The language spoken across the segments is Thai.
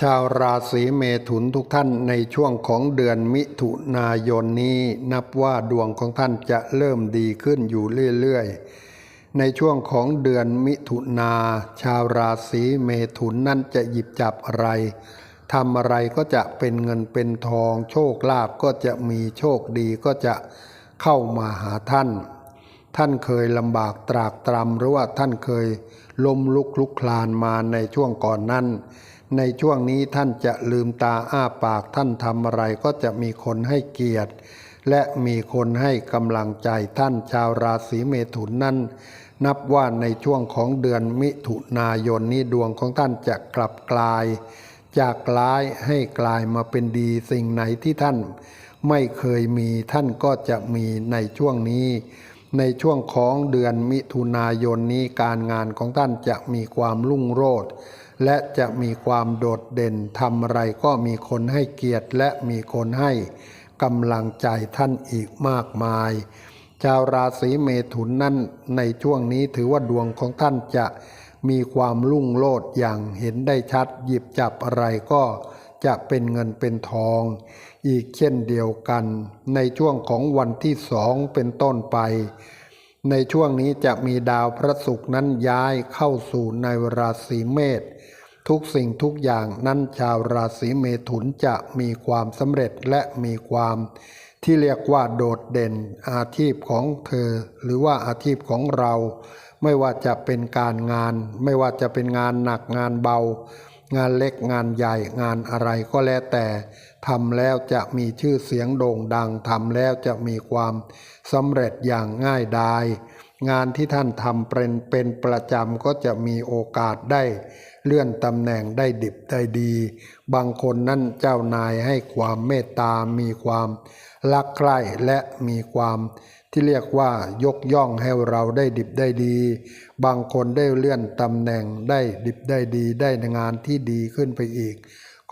ชาวราศีเมถุนทุกท่านในช่วงของเดือนมิถุนายนนี้นับว่าดวงของท่านจะเริ่มดีขึ้นอยู่เรื่อยๆ ในช่วงของเดือนมิถุนาชาวราศีเมถุนนั่นจะหยิบจับอะไรทำอะไรก็จะเป็นเงินเป็นทอง โชคลาภก็จะมีโชคดีก็จะเข้ามาหาท่าน ท่านเคยลำบากตรากตรำหรือว่าท่านเคยล้มลุกคลุกคลานมาในช่วงก่อนนั้น ในช่วงนี้ท่านจะลืมตาอ้าปากท่านทำอะไรก็จะมีคนให้เกียรติ และมีคนให้กำลังใจท่านชาวราศีเมถุนนั้น นับว่าในช่วงของเดือนมิถุนายนนี้ดวงของท่านจะกลับกลาย จากร้ายให้กลายมาเป็นดีสิ่งไหนที่ท่าน ไม่เคยมีท่านก็จะมีในช่วงนี้ ในช่วงของเดือนมิถุนายนนี้การงานของท่านจะมีความรุ่งโรจน์ และจะมีความโดดเด่นทำอะไรก็มีคนให้เกียรติและมีคนให้กำลังใจท่านอีกมากมาย ชาวราศีเมถุนนั้นในช่วงนี้ถือว่าดวงของท่านจะมีความรุ่งโรจน์อย่างเห็นได้ชัด หยิบจับอะไรก็จะเป็นเงินเป็นทอง อีกเช่นเดียวกัน ในช่วงของวันที่สองเป็นต้นไป ในช่วงนี้จะมีดาวพระศุกร์นั้นย้ายเข้าสู่ในราศีเมษทุกสิ่งทุกอย่างนั้นชาวราศีเมถุนจะมีความสำเร็จและมีความที่เรียกว่าโดดเด่นอาชีพของเธอ หรือว่าอาชีพของเรา ไม่ว่าจะเป็นการงาน ไม่ว่าจะเป็นงานหนักงานเบา งานเล็กงานใหญ่งานอะไรก็แล้วแต่ ทำแล้วจะมีชื่อเสียงโด่งดังทำแล้วจะมีความสำเร็จอย่างง่ายดายงานที่ท่านทำเป็นเป็นประจำก็จะมีโอกาสได้ เลื่อนตำแหน่งได้ดิบได้ดี บางคนนั่นเจ้านายให้ความเมตตา มีความรักใคร่และมีความที่เรียกว่ายกย่องให้เราได้ดิบได้ดี บางคนได้เลื่อนตำแหน่งได้ดิบได้ดี ได้งานที่ดีขึ้นไปอีก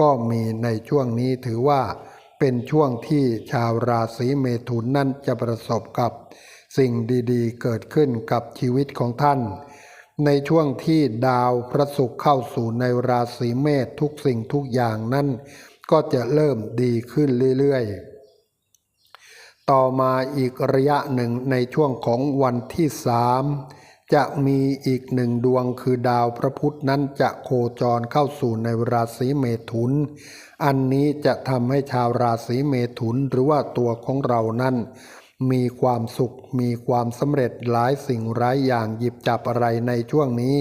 ก็มีในช่วงนี้ถือว่าเป็นช่วงที่ชาวราศีเมถุนนั่นจะประสบกับสิ่งดีๆ เกิดขึ้นกับชีวิตของท่าน ในช่วงที่ดาวพระศุกร์เข้าสู่ในราศีเมษทุกสิ่งทุกอย่างนั้นก็จะเริ่มดีขึ้นเรื่อยๆ ต่อมาอีกระยะหนึ่งในช่วงของวันที่สาม จะมีอีกหนึ่งดวงคือดาวพระพุธนั้นจะโคจรเข้าสู่ในราศีเมถุน อันนี้จะทำให้ชาวราศีเมถุนหรือว่าตัวของเรานั้น มีความสุขมีความสำเร็จหลายสิ่งหลายอย่างหยิบจับอะไรในช่วงนี้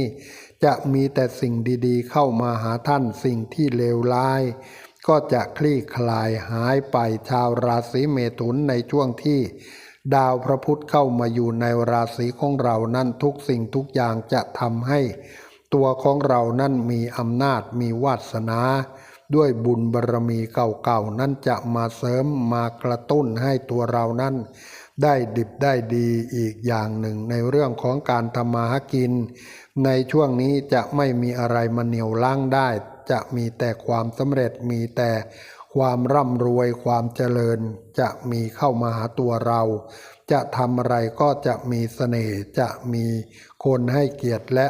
จะมีแต่สิ่งดีๆ เข้ามาหาท่านสิ่งที่เลวร้าย ก็จะคลี่คลายหายไปชาวราศีเมถุนในช่วงที่ ดาวพระพุธเข้ามาอยู่ในราศีของเรานั้นทุกสิ่งทุกอย่างจะทำให้ตัวของเรานั้นมีอำนาจมีวาสนา ด้วยบุญบารรมีเก่าๆนั้นจะมาเสริมมากระตุ้นให้ตัวเรานั้นได้ดิบได้ดีอีกอย่างหนึ่งในเรื่องของการทำมาหากิน ในช่วงนี้จะไม่มีอะไรมาเหนี่ยวล้างได้ จะมีแต่ความสำเร็จมีแต่ ความร่ำรวยความเจริญจะมีเข้ามาหาตัวเรา จะทำอะไรก็จะมีเสน่ห์จะมีคนให้เกียรติและ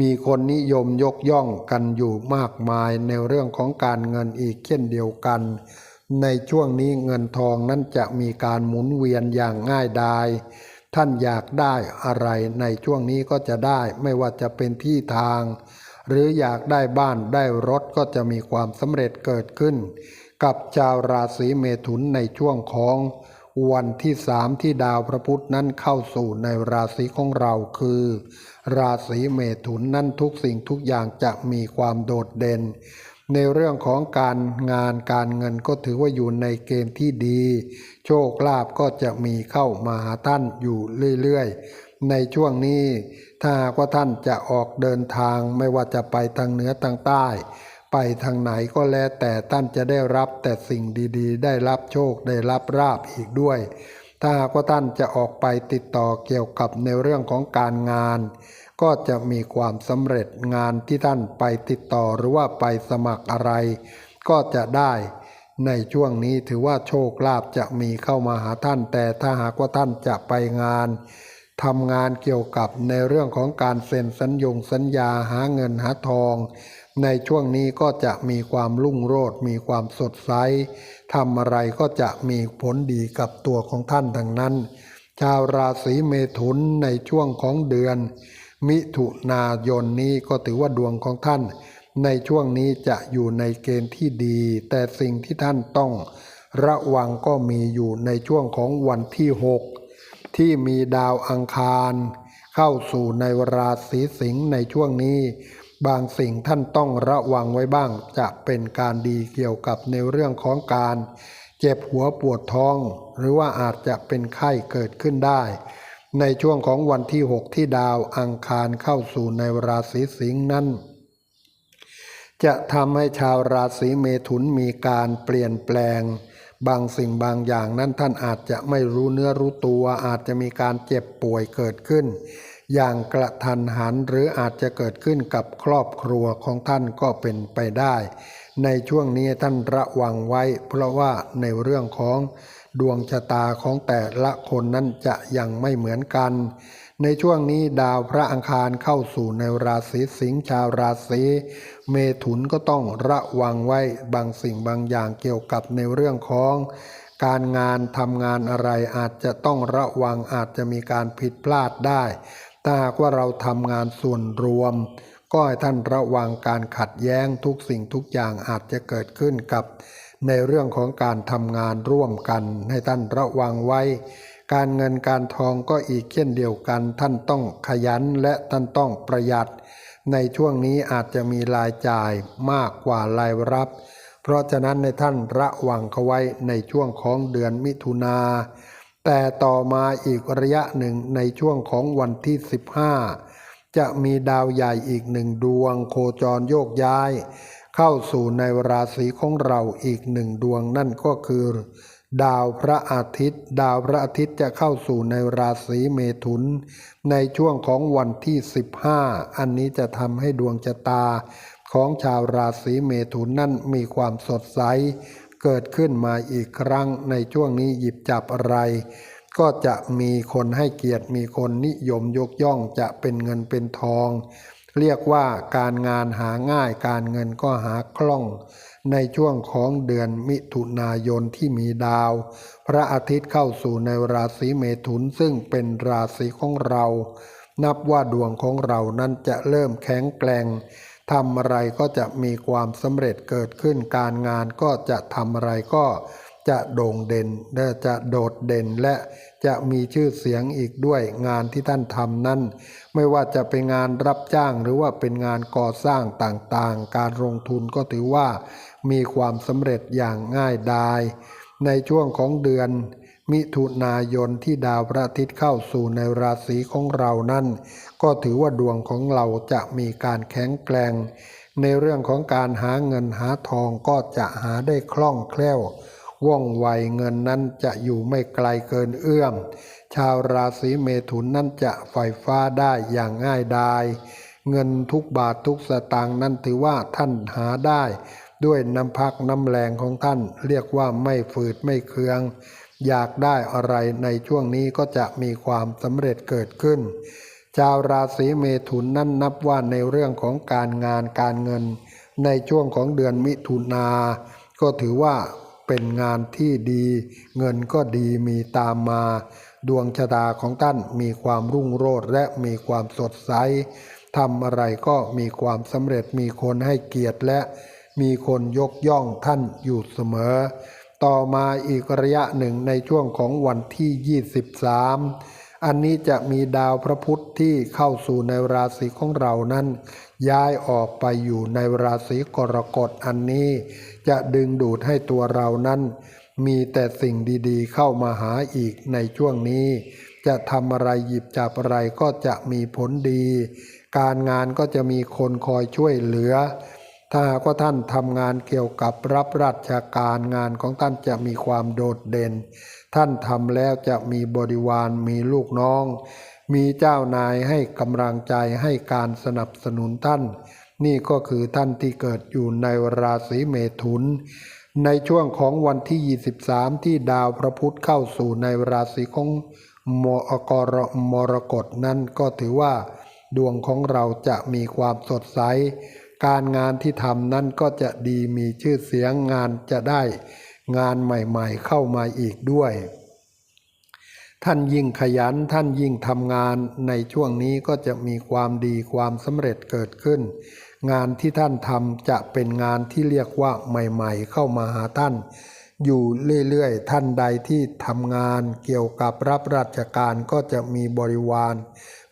มีคนนิยมยกย่องกันอยู่มากมายในเรื่องของการเงินอีกเช่นเดียวกัน ในช่วงนี้เงินทองนั้นจะมีการหมุนเวียนอย่างง่ายดายท่านอยากได้อะไรในช่วงนี้ก็จะได้ไม่ว่าจะเป็นที่ทาง หรืออยากได้บ้านได้รถก็จะมีความสำเร็จเกิดขึ้น กับชาวราศีเมถุนในช่วงของวันที่สามที่ดาวพระพุธนั้นเข้าสู่ในราศีของเราคือ ราศีเมถุนนั้นทุกสิ่งทุกอย่างจะมีความโดดเด่น ในเรื่องของการงานการเงินก็ถือว่าอยู่ในเกณฑ์ที่ดี โชคลาภก็จะมีเข้ามาหาท่านอยู่เรื่อยๆ ในช่วงนี้ถ้าหากว่าท่านจะออกเดินทางไม่ว่าจะไปทางเหนือทางใต้ ไปทางไหนก็แล้วแต่ท่านจะได้รับแต่สิ่งดีๆ ได้รับโชคได้รับราบอีกด้วย ถ้าหากว่าท่านจะออกไปติดต่อเกี่ยวกับในเรื่องของการงาน ก็จะมีความสำเร็จงานที่ท่านไปติดต่อหรือว่าไปสมัครอะไร ก็จะได้ในช่วงนี้ถือว่าโชคลาภจะมีเข้ามาหาท่านแต่ถ้าหากว่าท่านจะไปงาน ทำงานเกี่ยวกับในเรื่องของการเซ็นสัญญงสัญญาหาเงินหาทอง ในช่วงนี้ก็จะมีความรุ่งโรจน์มีความสดใสทำอะไรก็จะมีผลดีกับตัวของท่านทั้งนั้น ชาวราศีเมถุนในช่วงของเดือน มิถุนายนนี้ก็ถือว่าดวงของท่าน ในช่วงนี้จะอยู่ในเกณฑ์ที่ดี แต่สิ่งที่ท่านต้องระวังก็มีอยู่ในช่วงของวันที่ 6 ที่มีดาวอังคาร เข้าสู่ในราศีสิงห์ในช่วงนี้ บางสิ่งท่านต้องระวังไว้บ้าง จะเป็นการดีเกี่ยวกับในเรื่องของการ เจ็บหัวปวดท้อง หรือว่าอาจจะเป็นไข้เกิดขึ้นได้ ในช่วงของวันที่ 6 ที่ดาวอังคารเข้าสู่ในราศีสิงห์นั้นจะทำให้ชาวราศีเมถุนมีการเปลี่ยนแปลง บางสิ่งบางอย่างนั้นท่านอาจจะไม่รู้เนื้อรู้ตัวอาจจะมีการเจ็บป่วยเกิดขึ้น อย่างกระทันหันหรืออาจจะเกิดขึ้นกับครอบครัวของท่านก็เป็นไปได้ ในช่วงนี้ท่านระวังไว้ เพราะว่าในเรื่องของดวงชะตาของแต่ละคนนั้นจะยังไม่เหมือนกัน ในช่วงนี้ดาวพระอังคารเข้าสู่ในราศีสิงห์ชาวราศีเมถุนก็ต้องระวังไว้บางสิ่งบางอย่างเกี่ยวกับในเรื่องของการงานทำงานอะไรอาจจะต้องระวังอาจจะมีการผิดพลาดได้ ถ้าหากว่าเราทำงานส่วนรวม ก็ให้ท่านระวังการขัดแย้งทุกสิ่งทุกอย่างอาจจะเกิดขึ้นกับ ในเรื่องของการทำงานร่วมกันให้ท่านระวังไว้ การเงินการทองก็อีกเช่นเดียวกัน ท่านต้องขยันและท่านต้องประหยัด ในช่วงนี้อาจจะมีรายจ่ายมากกว่ารายรับ เพราะฉะนั้นในท่านระวังเขาไว้ในช่วงของเดือนมิถุนาแต่ต่อมาอีกระยะหนึ่งในช่วงของวันที่ 15 จะมีดาวใหญ่อีกหนึ่งดวง โคจรโยกย้าย เข้าสู่ในราศีของเราอีกหนึ่งดวงนั่นก็คือ ดาวพระอาทิตย์ ดาวพระอาทิตย์จะเข้าสู่ในราศีเมถุน ในช่วงของวันที่ 15 อันนี้จะทำให้ดวงชะตา ของชาวราศีเมถุนนั่นมีความสดใส เกิดขึ้นมาอีกครั้งในช่วงนี้หยิบจับอะไร ก็จะมีคนให้เกียรติมีคนนิยมยกย่องจะเป็นเงินเป็นทอง เรียกว่าการงานหาง่ายการเงินก็หาคล่อง ในช่วงของเดือนมิถุนายนที่มีดาว พระอาทิตย์เข้าสู่ในราศีเมถุนซึ่งเป็นราศีของเรา นับว่าดวงของเรานั้นจะเริ่มแข็งแกร่งทำอะไรก็จะมีความสำเร็จเกิดขึ้นการงานก็จะทำอะไรก็ จะโด่งเด่นและจะโดดเด่นและจะมีชื่อเสียงอีกด้วยงานที่ท่านทำนั้น ไม่ว่าจะเป็นงานรับจ้างหรือว่าเป็นงานก่อสร้างต่างๆ การลงทุนก็ถือว่า มีความสำเร็จอย่างง่ายดาย ในช่วงของเดือน มิถุนายนที่ดาวพระอาทิตย์เข้าสู่ในราศีของเรานั้น ก็ถือว่าดวงของเราจะมีการแข็งแกร่งในเรื่องของการหาเงินหาทองก็จะหาได้คล่องแคล่ว ว่องไวเงินนั้นจะอยู่ไม่ไกลเกินเอื้อม ชาวราศีเมถุนนั้นจะไฟฟ้าได้อย่างง่ายดายเงินทุกบาททุกสตางค์นั้นถือว่าท่านหาได้ ด้วยน้ำพักน้ำแรงของท่าน เรียกว่าไม่ฝืดไม่เคือง อยากได้อะไรในช่วงนี้ก็จะมีความสำเร็จเกิดขึ้น ชาวราศีเมถุนนั้นนับว่าในเรื่องของการงานการเงิน ในช่วงของเดือนมิถุนาก็ถือว่า เป็นงานที่ดี เงินก็ดีมีตามมา ดวงชะตาของท่านมีความรุ่งโรจน์และมีความสดใสทำอะไรก็มีความสำเร็จมีคนให้เกียรติและมีคนยกย่องท่านอยู่เสมอ ต่อมาอีกระยะหนึ่งในช่วงของวันที่ 23 อันนี้จะมีดาวพระพุธที่เข้าสู่ในราศีของเรานั้น ย้ายออกไปอยู่ในราศีกรกฎอันนี้ จะดึงดูดให้ตัวเรานั้น มีแต่สิ่งดีๆ เข้ามาหาอีกในช่วงนี้ จะทำอะไรหยิบจับอะไรก็จะมีผลดี การงานก็จะมีคนคอยช่วยเหลือ ถ้าหากว่าท่านทำงานเกี่ยวกับรับราชการงานของท่านจะมีความโดดเด่น ท่านทำแล้วจะมีบริวารมีลูกน้อง มีเจ้านายให้กำลังใจให้การสนับสนุนท่าน นี่ก็คือท่านที่เกิดอยู่ในราศีเมถุน ในช่วงของวันที่ 23 ที่ดาวพระพุธเข้าสู่ในราศีของมอกรมรกฎนั้นก็ถือว่า ดวงของเราจะมีความสดใส การงานที่ทำนั้นก็จะดีมีชื่อเสียงงานจะได้งานใหม่ๆเข้ามาอีกด้วย ท่านยิ่งขยันท่านยิ่งทำงานในช่วงนี้ก็จะมีความดีความสำเร็จเกิดขึ้น งานที่ท่านทำจะเป็นงานที่เรียกว่าใหม่ๆ เข้ามาหาท่าน อยู่เรื่อยๆ ท่านใดที่ทำงานเกี่ยวกับรับราชการก็จะมีบริวาร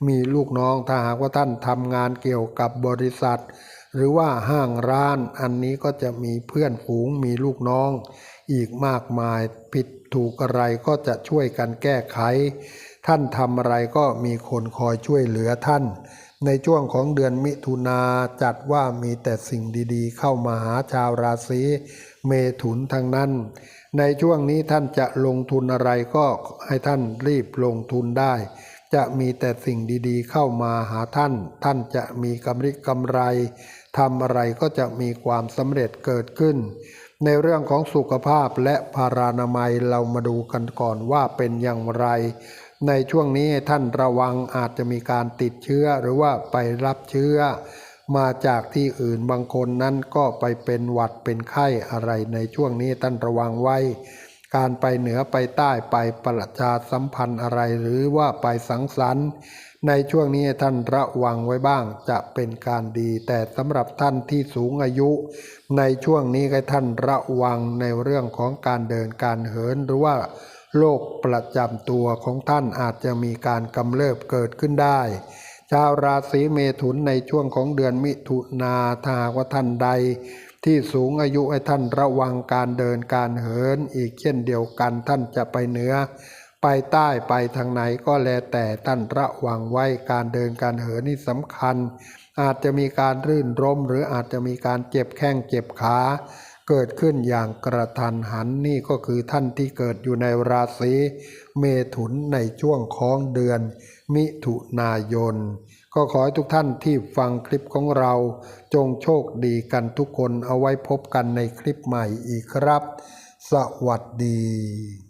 มีลูกน้องถ้าหากว่าท่านทำงานเกี่ยวกับบริษัท หรือว่าห้างร้านอันนี้ก็จะมีเพื่อนฝูงมีลูกน้อง อีกมากมายผิดถูกอะไรก็จะช่วยกันแก้ไข ท่านทำอะไรก็มีคนคอยช่วยเหลือท่าน ในช่วงของเดือนมิถุนาจัดว่ามีแต่สิ่งดีๆ เข้ามาหาชาวราศีเมถุนทางนั้น ในช่วงนี้ท่านจะลงทุนอะไรก็ให้ท่านรีบลงทุนได้ จะมีแต่สิ่งดีๆ เข้ามาหาท่าน ท่านจะมีกำไรกำไรทำอะไรก็จะมีความสำเร็จเกิดขึ้น ในเรื่องของสุขภาพและพารานามัยเรามาดูกันก่อนว่าเป็นอย่างไร ในช่วงนี้ท่านระวังอาจจะมีการติดเชื้อหรือว่าไปรับเชื้อ มาจากที่อื่นบางคนนั้นก็ไปเป็นหวัดเป็นไข้อะไรในช่วงนี้ท่านระวังไว้ การไปเหนือไปใต้ไปประชาสัมพันธ์อะไรหรือว่าไปสังสรรค์ ในช่วงนี้ท่านระวังไว้บ้างจะเป็นการดี แต่สำหรับท่านที่สูงอายุ ในช่วงนี้ให้ท่านระวังในเรื่องของการเดินการเหินหรือว่า โรคประจำตัวของท่านอาจจะมีการกำเริบเกิดขึ้นได้ ชาวราศีเมถุนในช่วงของเดือนมิถุนาถ้าว่าท่านใด ที่สูงอายุให้ท่านระวังการเดินการเหินอีกเช่นเดียวกันท่านจะไปเหนือ ไปใต้ไปทางไหนก็แล้วแต่ท่านระวังไว้การเดินการเหินนี่สำคัญ อาจจะมีการรื่นรมหรืออาจจะมีการเจ็บแข้งเจ็บขา เกิดขึ้นอย่างกระทันหันนี่ก็คือท่านที่เกิดอยู่ในราศีเมถุนในช่วงของเดือน มิถุนายน ก็ขอให้ทุกท่านที่ฟังคลิปของเรา จงโชคดีกันทุกคนเอาไว้พบกันในคลิปใหม่อีกครับ สวัสดี